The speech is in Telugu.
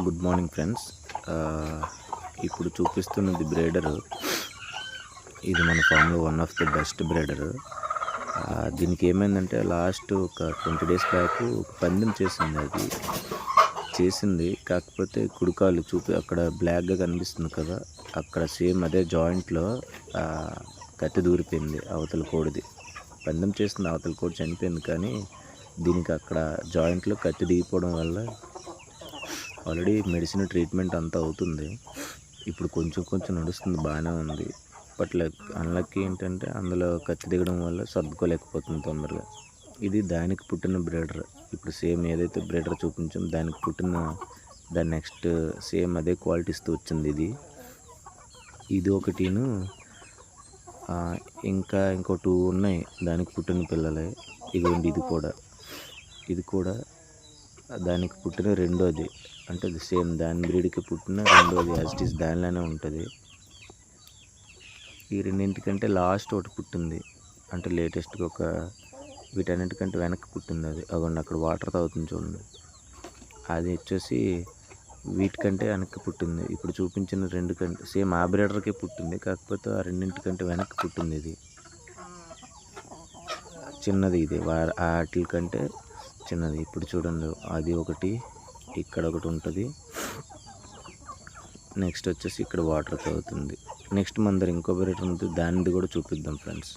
Good morning friends. ఇప్పుడు చూపిస్తున్నది బ్రేడర్. ఇది మన ఫామ్లో one of the best breeder. దీనికి ఏమైందంటే లాస్ట్ ఒక ట్వంటీ డేస్ బ్యాక్ ఒక పందెం చేసింది అది. చేసింది కాకపోతే కుడికాలు చూపి అక్కడ బ్లాక్గా కనిపిస్తుంది కదా అక్కడ సేమ్ అదే జాయింట్లో కత్తి దూరిపోయింది అవతల కోడిది. పందెం చేసింది అవతల కోడి చనిపోయింది కానీ దీనికి అక్కడ జాయింట్లో కత్తి దిగిపోవడం వల్ల ఆల్రెడీ మెడిసిన్ ట్రీట్మెంట్ అంతా అవుతుంది. ఇప్పుడు కొంచెం కొంచెం నడుస్తుంది బాగానే ఉంది. బట్ లక్ అన్లక్కీ ఏంటంటే అందులో కత్తి దిగడం వల్ల సర్దుకోలేకపోతుంది తొందరగా. ఇది దానికి పుట్టిన బ్రీడర్. ఇప్పుడు సేమ్ ఏదైతే బ్రీడర్ చూపించాం దానికి పుట్టిన దాని నెక్స్ట్ సేమ్ అదే క్వాలిటీస్తో వచ్చింది ఇది. ఇది ఒకటిను ఇంకా ఇంకో టూ ఉన్నాయి. దానికి పుట్టిన పిల్లలే. ఇదిగోండి ఇది కూడా. ఇది కూడా దానికి పుట్టిన రెండోది. అంటే అది సేమ్ దాని బ్రీడ్కి పుట్టిన రెండోది యాజ్ దానిలోనే ఉంటుంది. ఈ రెండింటికంటే లాస్ట్ ఒకటి పుట్టింది. అంటే లేటెస్ట్గా ఒక వీటన్నిటికంటే వెనక్కి పుట్టింది అది. అగోండి అక్కడ వాటర్ తాగుతుంది చూడండి. అది వచ్చేసి వీటికంటే వెనక్కి పుట్టింది. ఇప్పుడు చూపించిన రెండు కంటే సేమ్ ఆ బ్రీడర్కే పుట్టింది. కాకపోతే ఆ రెండింటికంటే వెనక్కి పుట్టింది ఇది. చిన్నది ఇది. వా- వాటి కంటే చిన్నది. ఇప్పుడు చూడండి. అది ఒకటి ఇక్కడ ఒకటి ఉంటుంది. నెక్స్ట్ వచ్చేసి ఇక్కడ వాటర్ తాగుతుంది. నెక్స్ట్ మన దగ్గర ఇంకో బ్రీడర్ ఉంటుంది. దానిది కూడా చూపిద్దాం ఫ్రెండ్స్